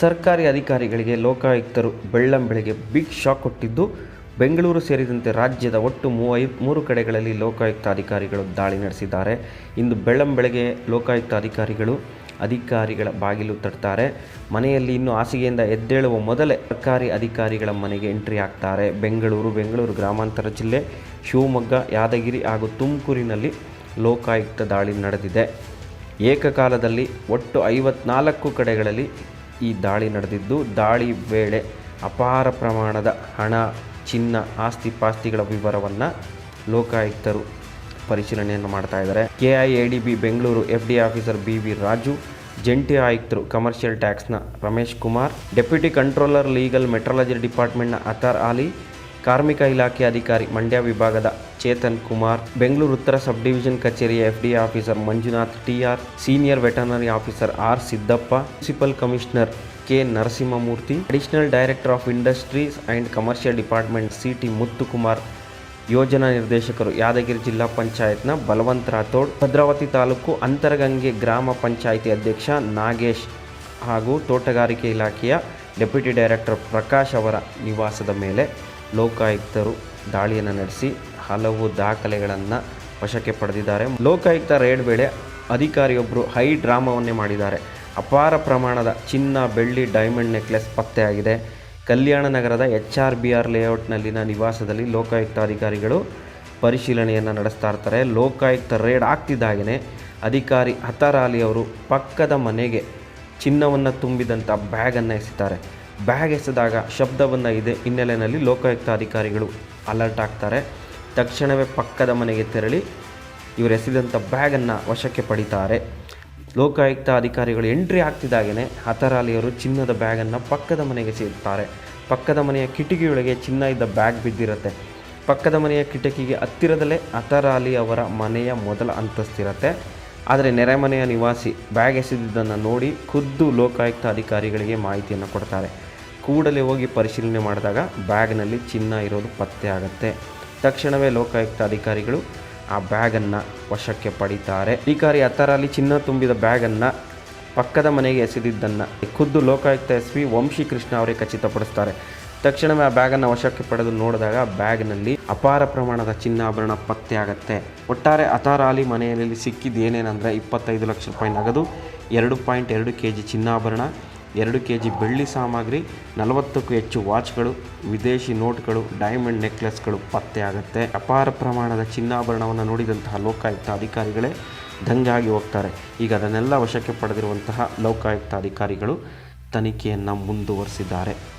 ಸರ್ಕಾರಿ ಅಧಿಕಾರಿಗಳಿಗೆ ಲೋಕಾಯುಕ್ತರು ಬೆಳ್ಳಂಬೆಳಗ್ಗೆ big shock ಕೊಟ್ಟಿದ್ದು, ಬೆಂಗಳೂರು ಸೇರಿದಂತೆ ರಾಜ್ಯದ ಒಟ್ಟು ಮೂವೈ ಮೂರು ಕಡೆಗಳಲ್ಲಿ ಲೋಕಾಯುಕ್ತ ಅಧಿಕಾರಿಗಳು ದಾಳಿ ನಡೆಸಿದ್ದಾರೆ. ಇಂದು ಬೆಳ್ಳಂಬೆಳಗ್ಗೆ ಲೋಕಾಯುಕ್ತ ಅಧಿಕಾರಿಗಳು ಅಧಿಕಾರಿಗಳ ಬಾಗಿಲು ತಟ್ತಾರೆ. ಮನೆಯಲ್ಲಿ ಇನ್ನು ಹಾಸಿಗೆಯಿಂದ ಎದ್ದೇಳುವ ಮೊದಲೇ ಸರ್ಕಾರಿ ಅಧಿಕಾರಿಗಳ ಮನೆಗೆ ಎಂಟ್ರಿ ಆಗ್ತಾರೆ ಬೆಂಗಳೂರು ಬೆಂಗಳೂರು ಗ್ರಾಮಾಂತರ ಜಿಲ್ಲೆ ಶಿವಮೊಗ್ಗ, ಯಾದಗಿರಿ ಹಾಗೂ ತುಮಕೂರಿನಲ್ಲಿ ಲೋಕಾಯುಕ್ತ ದಾಳಿ ನಡೆದಿದೆ. ಏಕಕಾಲದಲ್ಲಿ ಒಟ್ಟು ಐವತ್ನಾಲ್ಕು ಕಡೆಗಳಲ್ಲಿ ಈ ದಾಳಿ ನಡೆದಿದ್ದು, ದಾಳಿ ವೇಳೆ ಅಪಾರ ಪ್ರಮಾಣದ ಹಣ, ಚಿನ್ನ, ಆಸ್ತಿ ಪಾಸ್ತಿಗಳ ವಿವರವನ್ನು ಲೋಕಾಯುಕ್ತರು ಪರಿಶೀಲನೆಯನ್ನು ಮಾಡ್ತಾ ಇದ್ದಾರೆ. B Bengaluru F D officer B V Raju, ಜಂಟಿ ಆಯುಕ್ತರು commercial ಟ್ಯಾಕ್ಸ್ನ Ramesh Kumar, deputy controller legal metrology ಡಿಪಾರ್ಟ್ಮೆಂಟ್ನ ಅತಾರ್ ಆಲಿ, ಕಾರ್ಮಿಕ ಇಲಾಖೆ ಅಧಿಕಾರಿ ಮಂಡ್ಯ ವಿಭಾಗದ ಚೇತನ್ ಕುಮಾರ್, ಬೆಂಗಳೂರು ಉತ್ತರ ಸಬ್ ಡಿವಿಷನ್ ಕಚೇರಿಯ F D officer Manjunath TR senior veterinary officer R Siddappa, municipal commissioner K Narasimhamurthy, additional director of industries and commercial department C T Muthukumar, ಯೋಜನಾ ನಿರ್ದೇಶಕರು ಯಾದಗಿರಿ ಜಿಲ್ಲಾ ಪಂಚಾಯತ್ನ ಬಲವಂತ ರಾಥೋಡ್, ಭದ್ರಾವತಿ ತಾಲೂಕು ಅಂತರಗಂಗೆ ಗ್ರಾಮ ಪಂಚಾಯಿತಿ ಅಧ್ಯಕ್ಷ ನಾಗೇಶ್ ಹಾಗೂ ತೋಟಗಾರಿಕೆ ಇಲಾಖೆಯ ಡೆಪ್ಯೂಟಿ ಡೈರೆಕ್ಟರ್ ಪ್ರಕಾಶ್ ಅವರ ನಿವಾಸದ ಮೇಲೆ ಲೋಕಾಯುಕ್ತರು ದಾಳಿಯನ್ನು ನಡೆಸಿ ಹಲವು ದಾಖಲೆಗಳನ್ನು ವಶಕ್ಕೆ ಪಡೆದಿದ್ದಾರೆ. ಲೋಕಾಯುಕ್ತ ರೇಡ್ ವೇಳೆ ಅಧಿಕಾರಿಯೊಬ್ಬರು ಹೈ ಡ್ರಾಮಾವನ್ನೇ ಮಾಡಿದ್ದಾರೆ. ಅಪಾರ ಪ್ರಮಾಣದ ಚಿನ್ನ, ಬೆಳ್ಳಿ, ಡೈಮಂಡ್ ನೆಕ್ಲೆಸ್ ಪತ್ತೆಯಾಗಿದೆ ಕಲ್ಯಾಣ ನಗರದ ಎಚ್ ಆರ್ ಬಿ ಆರ್ ಲೇಔಟ್ನಲ್ಲಿನ ನಿವಾಸದಲ್ಲಿ ಲೋಕಾಯುಕ್ತ ಅಧಿಕಾರಿಗಳು ಪರಿಶೀಲನೆಯನ್ನು ನಡೆಸ್ತಾ ಇರ್ತಾರೆ. ಲೋಕಾಯುಕ್ತ ರೇಡ್ ಆಗ್ತಿದ್ದಾಗೇ ಅಧಿಕಾರಿ ಹತರಾಲಿ ಅವರು ಪಕ್ಕದ ಮನೆಗೆ ಚಿನ್ನವನ್ನು ತುಂಬಿದಂಥ ಬ್ಯಾಗನ್ನು ಎಸಿತಾರೆ ಬ್ಯಾಗ್ ಎಸೆದಾಗ ಶಬ್ದವನ್ನು ಇದೆ ಹಿನ್ನೆಲೆಯಲ್ಲಿ ಲೋಕಾಯುಕ್ತ ಅಧಿಕಾರಿಗಳು ಅಲರ್ಟ್ ಆಗ್ತಾರೆ. ತಕ್ಷಣವೇ ಪಕ್ಕದ ಮನೆಗೆ ತೆರಳಿ ಇವರು ಎಸೆದಂಥ ಬ್ಯಾಗನ್ನು ವಶಕ್ಕೆ ಪಡಿತಾರೆ. ಲೋಕಾಯುಕ್ತ ಅಧಿಕಾರಿಗಳು ಎಂಟ್ರಿ ಆಗ್ತಿದ್ದಾಗೇ ಹತರಾಲಿಯವರು ಚಿನ್ನದ ಬ್ಯಾಗನ್ನು ಪಕ್ಕದ ಮನೆಗೆ ಸೇರ್ತಾರೆ. ಪಕ್ಕದ ಮನೆಯ ಕಿಟಕಿಯೊಳಗೆ ಚಿನ್ನ ಇದ್ದ ಬ್ಯಾಗ್ ಬಿದ್ದಿರುತ್ತೆ. ಪಕ್ಕದ ಮನೆಯ ಕಿಟಕಿಗೆ ಹತ್ತಿರದಲ್ಲೇ ಹತರಾಲಿ ಅವರ ಮನೆಯ ಮೊದಲ ಅಂತಸ್ತಿರುತ್ತೆ. ಆದರೆ ನೆರೆಮನೆಯ ನಿವಾಸಿ ಬ್ಯಾಗ್ ಎಸೆದಿದ್ದನ್ನು ನೋಡಿ ಖುದ್ದು ಲೋಕಾಯುಕ್ತ ಅಧಿಕಾರಿಗಳಿಗೆ ಮಾಹಿತಿಯನ್ನು ಕೊಡ್ತಾರೆ. ಕೂಡಲೇ ಹೋಗಿ ಪರಿಶೀಲನೆ ಮಾಡಿದಾಗ ಬ್ಯಾಗ್ನಲ್ಲಿ ಚಿನ್ನ ಇರೋದು ಪತ್ತೆ ಆಗುತ್ತೆ. ತಕ್ಷಣವೇ ಲೋಕಾಯುಕ್ತ ಅಧಿಕಾರಿಗಳು ಆ ಬ್ಯಾಗನ್ನು ವಶಕ್ಕೆ ಪಡಿತಾರೆ. ಅಧಿಕಾರಿ ಹತ್ತರಲ್ಲಿ ಚಿನ್ನ ತುಂಬಿದ ಬ್ಯಾಗನ್ನು ಪಕ್ಕದ ಮನೆಗೆ ಎಸೆದಿದ್ದನ್ನು ಖುದ್ದು ಲೋಕಾಯುಕ್ತ ಎಸ್ ಪಿ ವಂಶಿ ಕೃಷ್ಣ ಅವರೇ ಖಚಿತಪಡಿಸ್ತಾರೆ. ತಕ್ಷಣವೇ ಆ ಬ್ಯಾಗನ್ನು ವಶಕ್ಕೆ ಪಡೆದು ನೋಡಿದಾಗ ಬ್ಯಾಗ್ನಲ್ಲಿ ಅಪಾರ ಪ್ರಮಾಣದ ಚಿನ್ನಾಭರಣ ಪತ್ತೆ ಆಗುತ್ತೆ. ಒಟ್ಟಾರೆ ಅತಾರಾಲಿ ಮನೆಯಲ್ಲಿ ಸಿಕ್ಕಿದ್ದು ಏನೇನಂದರೆ ಇಪ್ಪತ್ತೈದು ಲಕ್ಷ ರೂಪಾಯಿ ನಗದು, ಎರಡು ಪಾಯಿಂಟ್ ಎರಡು ಕೆ ಜಿ ಚಿನ್ನಾಭರಣ ಎರಡು ಕೆ ಜಿ ಬೆಳ್ಳಿ ಸಾಮಗ್ರಿ, ನಲವತ್ತಕ್ಕೂ ಹೆಚ್ಚು ವಾಚ್ಗಳು, ವಿದೇಶಿ ನೋಟ್ಗಳು, ಡೈಮಂಡ್ ನೆಕ್ಲೆಸ್ಗಳು ಪತ್ತೆಯಾಗುತ್ತೆ ಅಪಾರ ಪ್ರಮಾಣದ ಚಿನ್ನಾಭರಣವನ್ನು ನೋಡಿದಂತಹ ಲೋಕಾಯುಕ್ತ ಅಧಿಕಾರಿಗಳೇ ದಂಗಾಗಿ ಹೋಗ್ತಾರೆ. ಈಗ ಅದನ್ನೆಲ್ಲ ವಶಕ್ಕೆ ಪಡೆದಿರುವಂತಹ ಲೋಕಾಯುಕ್ತ ಅಧಿಕಾರಿಗಳು ತನಿಖೆಯನ್ನು ಮುಂದುವರಿಸಿದ್ದಾರೆ.